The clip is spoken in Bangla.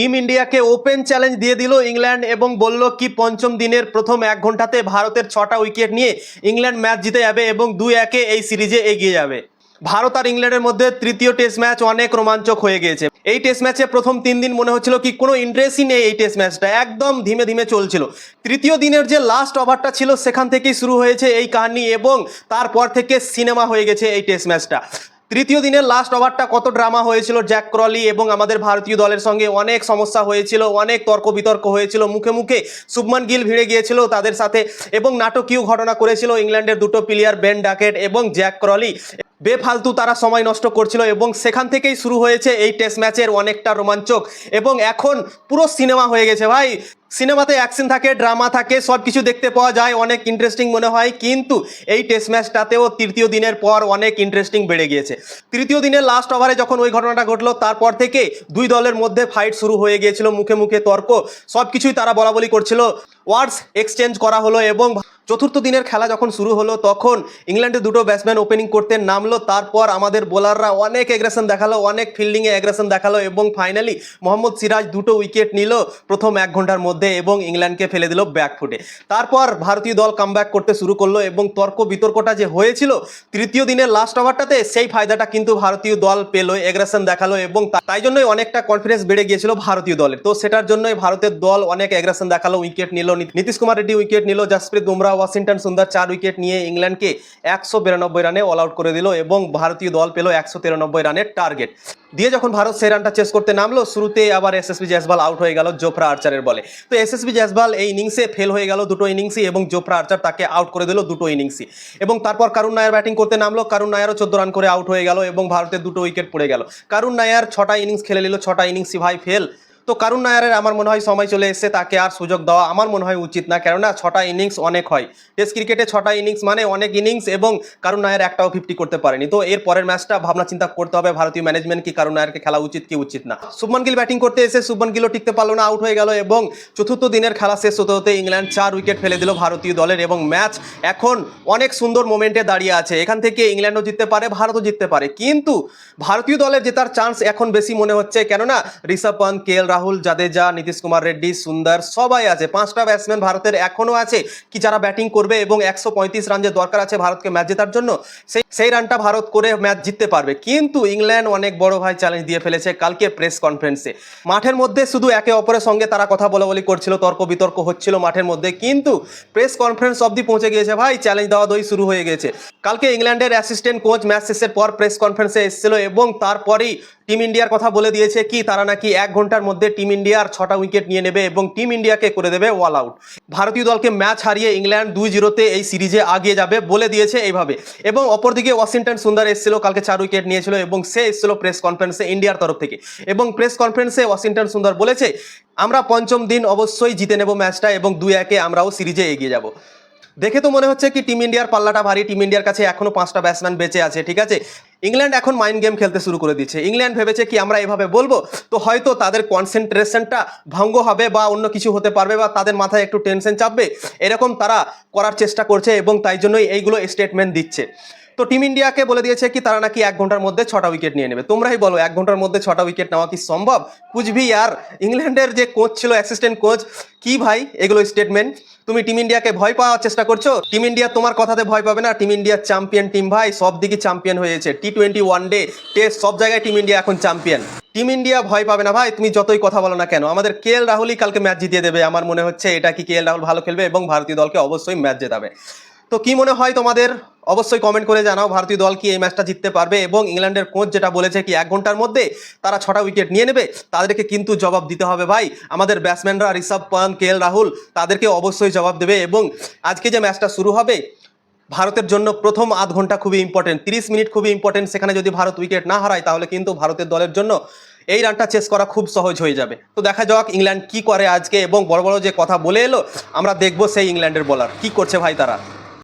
টিম ইন্ডিয়াকে ওপেন চ্যালেঞ্জ দিয়ে দিল ইংল্যান্ড এবং বলল, কি পঞ্চম দিনের প্রথম এক ঘন্টাতে ভারতের ছটা উইকেট নিয়ে ইংল্যান্ড ম্যাচ জিতে যাবে এবং দুই একে এই সিরিজে এগিয়ে যাবে। ভারত আর ইংল্যান্ডের মধ্যে তৃতীয় টেস্ট ম্যাচ অনেক রোমাঞ্চক হয়ে গিয়েছে। এই টেস্ট ম্যাচে প্রথম তিন দিন মনে হচ্ছিল কি কোনো ইন্টারেস্টই নেই এই টেস্ট ম্যাচটা। একদম ধীমে ধীমে চলছিল। তৃতীয় দিনের যে লাস্ট ওভারটা ছিল, সেখান থেকেই শুরু হয়েছে এই কাহিনী এবং তারপর থেকে সিনেমা হয়ে গেছে এই টেস্ট ম্যাচটা। তৃতীয় দিনের লাস্ট ওভারটা কত ড্রামা হয়েছিল জ্যাক ক্রলি এবং আমাদের ভারতীয় দলের সঙ্গে অনেক সমস্যা হয়েছিল, অনেক তর্ক বিতর্ক হয়েছিল, মুখে মুখে শুভমান গিল ভিড়ে গিয়েছিল তাদের সাথে এবং নাটকীয় ঘটনা করেছিল ইংল্যান্ডের দুটো প্লেয়ার বেন ডাকেট এবং জ্যাক ক্রলি। বেফালতু তারা সময় নষ্ট করছিল এবং সেখান থেকেই শুরু হয়েছে এই টেস্ট ম্যাচের অনেকটা রোমাঞ্চক। এবং এখন পুরো সিনেমা হয়ে গেছে ভাই। সিনেমাতে অ্যাকশন থাকে ড্রামা থাকে সব কিছু দেখতে পাওয়া যায়, অনেক ইন্টারেস্টিং মনে হয়। কিন্তু এই টেস্ট ম্যাচটাতেও তৃতীয় দিনের পর অনেক ইন্টারেস্টিং বেড়ে গিয়েছে। তৃতীয় দিনের লাস্ট ওভারে যখন ওই ঘটনাটা ঘটলো, তারপর থেকে দুই দলের মধ্যে ফাইট শুরু হয়ে গিয়েছিল, মুখে মুখে তর্ক। সব কিছুই তারা বলা বলি করছিল। ওয়ার্ডস এক্সচেঞ্জ করা হলো এবং চতুর্থ দিনের খেলা যখন শুরু হলো, তখন ইংল্যান্ডের দুটো ব্যাটসম্যান ওপেনিং করতে নামলো। তারপর আমাদের বোলাররা অনেক এগ্রেশন দেখাল, অনেক ফিল্ডিংয়ে এগ্রেশন দেখাল এবং ফাইনালি মোহাম্মদ সিরাজ দুটো উইকেট নিল প্রথম এক ঘণ্টার মধ্যে এবং ইংল্যান্ডকে ফেলে দিল ব্যাকফুটে তারপর ভারতীয় দল কামব্যাক করতে শুরু করল এবং তর্ক বিতর্কটা যে হয়েছিল তৃতীয় দিনের লাস্ট ওভারটাতে সেই ফায়দাটা কিন্তু ভারতীয় দল পেল এগ্রেশন দেখাল এবং তাই জন্যই অনেকটা কনফিডেন্স বেড়ে গিয়েছিল ভারতীয় দলের। তো সেটার জন্যই ভারতের দল অনেক এগ্রেশন দেখাল উইকেট নিল। নীতিশ কুমার রেড্ডি উইকেট নিল, জাসপ্রীত বুমরা ওয়াশিংটন সুন্দর চার উইকেট নিয়ে ইংল্যান্ডকে একশো বিরানব্বই রানে অল আউট করে দিল এবং ভারতীয় দল পেল একশো তিরানব্বই রানের টার্গেট দিয়ে যখন ভারত সেই রানটা চেস করতে নামলো, শুরুতে আবার এসএসবি জয়সবাল আউট হয়ে গেল জোফরা আর্চারের বলে। তো এসএসবি জয়সবাল এই ইনিংসে ফেল হয়ে গেল দুটো ইনিংসই এবং জোফরা আর্চার তাকে আউট করে দিল দুটো ইনিংসই এবং তারপর কারুন নায়ার ব্যাটিং করতে নামলো কারুন নায়ারও চোদ্দ রান করে আউট হয়ে গেল এবং ভারতের দুটো উইকেট পড়ে গেল। কারুন নায়ার ছটা ইনিংস খেলে নিল, ছটা ইনিংসই ভাই ফেল তো কারুন নায়ারের আমার মনে হয় সময় চলে এসেছে, তাকে আর সুযোগ দেওয়া আমার মনে হয় উচিত না। কেননা ছটা ইনিংস অনেক হয়। টেস্ট ক্রিকেটে ছটা ইনিংস মানে অনেক ইনিংস এবং কারুন নায়ার একটাও ফিফটি করতে পারেনি। তো এর পরের ম্যাচটা ভাবনা চিন্তা করতে হবে, ভারতীয় ম্যানেজমেন্ট কি কারুন নায়ারকে খেলা উচিত কি উচিত না। শুভমান গিল ব্যাটিং করতে এসে শুভমান গিলও টিকতে পারল না আউট হয়ে গেল এবং চতুর্থ দিনের খেলা শেষ হতে হতে ইংল্যান্ড চার উইকেট ফেলে দিল ভারতীয় দলের এবং ম্যাচ এখন অনেক সুন্দর মোমেন্টে দাঁড়িয়ে আছে। এখান থেকে ইংল্যান্ডও জিততে পারে, ভারতও জিততে পারে। কিন্তু ভারতীয় দলের জেতার চান্স এখন বেশি মনে হচ্ছে। কেননা ঋষভ পন্ত কে এল রাহুল জাদেজা, নীতিশ কুমার রেড্ডি, সুন্দর, সবাই আছে। পাঁচটা ব্যাটসম্যান ভারতের এখনও আছে। কি যারা ব্যাটিং করবে এবং একশো পঁয়ত্রিশ রান যে দরকার আছে ভারতকে ম্যাচ জেতার জন্য, সেই সেই রানটা ভারত করে ম্যাচ জিততে পারবে। কিন্তু ইংল্যান্ড অনেক বড় ভাই চ্যালেঞ্জ দিয়ে ফেলেছে কালকে প্রেস কনফারেন্সে মাঠের মধ্যে শুধু একে অপরের সঙ্গে তারা কথা বলা বলি করছিল, তর্ক বিতর্ক হচ্ছিল মাঠের মধ্যে। কিন্তু প্রেস কনফারেন্স অবধি পৌঁছে গিয়েছে ভাই চ্যালেঞ্জ দেওয়া দই শুরু হয়ে গেছে। কালকে ইংল্যান্ডের অ্যাসিস্ট্যান্ট কোচ ম্যাচ শেষের পর প্রেস কনফারেন্সে এসেছিল এবং তারপরেই টিম ইন্ডিয়ার কথা বলে দিয়েছে কি তারা নাকি এক ঘণ্টার মধ্যে টিম ইন্ডিয়ার ছটা উইকেট নিয়ে নেবে এবং টিম ইন্ডিয়াকে করে দেবে অল আউট ভারতীয় দলকে ম্যাচ হারিয়ে ইংল্যান্ড দুই জিরোতে এই সিরিজে আগিয়ে যাবে বলে দিয়েছে এইভাবে। এবং অপরদিকে ওয়াশিংটন সুন্দর এসেছিল, কালকে চার উইকেট নিয়েছিল এবং সে এসেছিল প্রেস কনফারেন্সে ইন্ডিয়ার তরফ থেকে। এবং প্রেস কনফারেন্সে ওয়াশিংটন সুন্দর বলেছে, আমরা পঞ্চম দিন অবশ্যই জিতে নেব ম্যাচটা এবং দুই একে আমরাও সিরিজে এগিয়ে যাব। দেখে তো মনে হচ্ছে কি টিম ইন্ডিয়ার পাল্লাটা ভারী টিম ইন্ডিয়ার কাছে এখনও পাঁচটা ব্যাটসম্যান বেঁচে আছে, ঠিক আছে? ইংল্যান্ড এখন মাইন্ড গেম খেলতে শুরু করে দিচ্ছে। ইংল্যান্ড ভেবেছে কি আমরা এভাবে বলব? তো হয়তো তাদের কনসেন্ট্রেশনটা ভঙ্গ হবে বা অন্য কিছু হতে পারবে বা তাদের মাথায় একটু টেনশন চাপবে। এরকম তারা করার চেষ্টা করছে এবং তাই জন্যই এইগুলো স্টেটমেন্ট দিচ্ছে। তো টিম ইন্ডিয়াকে বলে দিয়েছে কি, তারা নাকি এক ঘণ্টার মধ্যে ছটা উইকেট নিয়ে নেবে। তোমরাই বলো, এক ঘণ্টার মধ্যে ছটা উইকেট নেওয়া কি সম্ভব? কুচবি আর ইংল্যান্ডের যে কোচ ছিল অ্যাসিস্ট্যান্ট কোচ কি ভাই? এগুলো স্টেটমেন্ট তুমি টিম ইন্ডিয়াকে ভয় পাওয়ার চেষ্টা করছ? টিম ইন্ডিয়া তোমার কথাতে ভয় পাবে না। টিম ইন্ডিয়ার চ্যাম্পিয়ন টিম ভাই, সব দিকে চ্যাম্পিয়ন হয়েছে। T twenty one day test সব জায়গায় টিম ইন্ডিয়া এখন চ্যাম্পিয়ন টিম ইন্ডিয়া ভয় পাবে না ভাই, তুমি যতই কথা বলো না কেন, আমাদের কে এল রাহুলই কালকে ম্যাচ জিতিয়ে দেবে। আমার মনে হচ্ছে এটা কি কে এল রাহুল ভালো খেলবে এবং ভারতীয় দলকে অবশ্যই ম্যাচ জেতাবে। তো কি মনে হয় তোমাদের? অবশ্যই কমেন্ট করে জানাও। ভারতীয় দল কি এই ম্যাচটা জিততে পারবে? এবং ইংল্যান্ডের কোচ যেটা বলেছে কি, এক ঘণ্টার মধ্যে তারা ছটা উইকেট নিয়ে নেবে? তাদেরকে কিন্তু জবাব দিতে হবে ভাই। আমাদের ব্যাটসম্যানরা ঋষভ পান্ত কে রাহুল, তাদেরকে অবশ্যই জবাব দেবে। এবং আজকে যে ম্যাচটা শুরু হবে, ভারতের জন্য প্রথম আধ ঘণ্টা খুবই ইম্পর্টেন্ট তিরিশ মিনিট খুবই ইম্পর্টেন্ট সেখানে যদি ভারত উইকেট না হারায়, তাহলে কিন্তু ভারতের দলের জন্য এই রানটা চেস করা খুব সহজ হয়ে যাবে। তো দেখা যাক ইংল্যান্ড কি করে আজকে। এবং বড় বড় যে কথা বলে এলো, আমরা দেখব সেই ইংল্যান্ডের বলার কি করছে ভাই তারা?